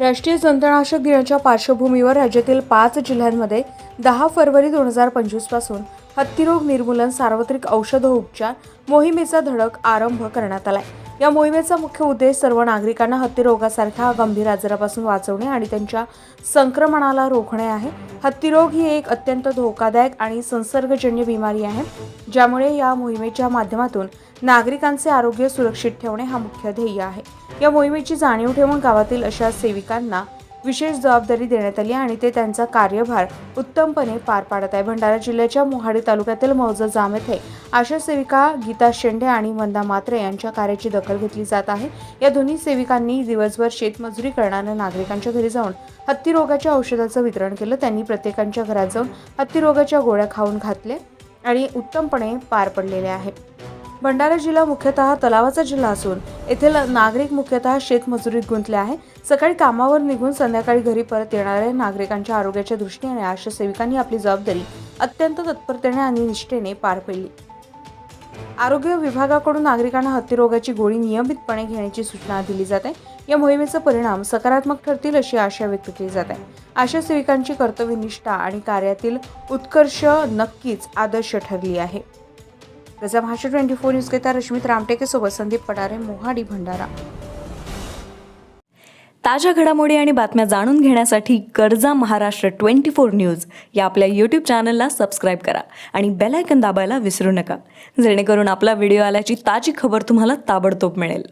राष्ट्रीय जंतनाशक दिनाच्या पार्श्वभूमीवर राज्यातील पाच जिल्ह्यांमध्ये दहा फरवरी दोन हजार पंचवीसपासून हत्तीरोग निर्मूलन सार्वत्रिक औषध उपचार मोहिमेचा धडक आरंभ करण्यात आलाय. या मोहिमेचा मुख्य उद्देश सर्व नागरिकांना हत्तीरोगासारख्या गंभीर आजारापासून वाचवणे आणि त्यांच्या संक्रमणाला रोखणे आहे. हत्तीरोग ही एक अत्यंत धोकादायक आणि संसर्गजन्य बिमारी आहे ज्यामुळे या मोहिमेच्या माध्यमातून नागरिकांचे आरोग्य सुरक्षित ठेवणे हा मुख्य ध्येय आहे. या मोहिमेची जाणीव ठेवून गावातील अशा सेविकांना विशेष जबाबदारी देण्यात आली आणि ते त्यांचा कार्यभार उत्तमपणे पार पाडत आहे. भंडारा जिल्ह्याच्या मोहाडी तालुक्यातील मौजा जाम येथे आशा सेविका गीता शेंडे आणि मंदा मात्रे यांच्या कार्याची दखल घेतली जात आहे. या दोन्ही सेविकांनी दिवसभर शेतमजुरी करणाऱ्या नागरिकांच्या घरी जाऊन हत्तीरोगाच्या औषधाचं वितरण केलं. त्यांनी प्रत्येकांच्या घरात जाऊन हत्तीरोगाच्या गोळ्या खाऊन घातले आणि उत्तमपणे पार पडलेले आहे. भंडारा जिल्हा मुख्यतः तलावाचा जिल्हा असून येथील नागरिक मुख्यतः शेतमजुरीत गुंतले आहे. सकाळी कामावर निघून संध्याकाळी घरी परत येणाऱ्या नागरिकांच्या आरोग्याच्या दृष्टीने आशा सेविकांनी आपली जबाबदारी अत्यंत तत्परतेने आणि निष्ठेने पार पडली आरोग्य विभागाकडून नागरिकांना हत्तीरोगाची गोळी नियमितपणे घेण्याची सूचना दिली जाते. या मोहिमेचा परिणाम सकारात्मक ठरतील अशी आशा व्यक्त केली जात. आहे आशा सेविकांची कर्तव्यनिष्ठा आणि कार्यातील उत्कर्ष नक्कीच आदर्श ठरली आहे. गजा भाषा ट्वेंटी फोर न्यूज घेता रश्मित रामटेकेसोबत संदीप पडारे मोहाडी भंडारा। ताज्या घडामोडी आणि बातम्या जाणून घेण्यासाठी गरजा महाराष्ट्र ट्वेंटी फोर न्यूज या आपल्या यूट्यूब चॅनलला सबस्क्राईब करा आणि बेलायकन दाबायला विसरू नका. जेणेकरून आपला व्हिडिओ आल्याची ताजी खबर तुम्हाला ताबडतोब मिळेल.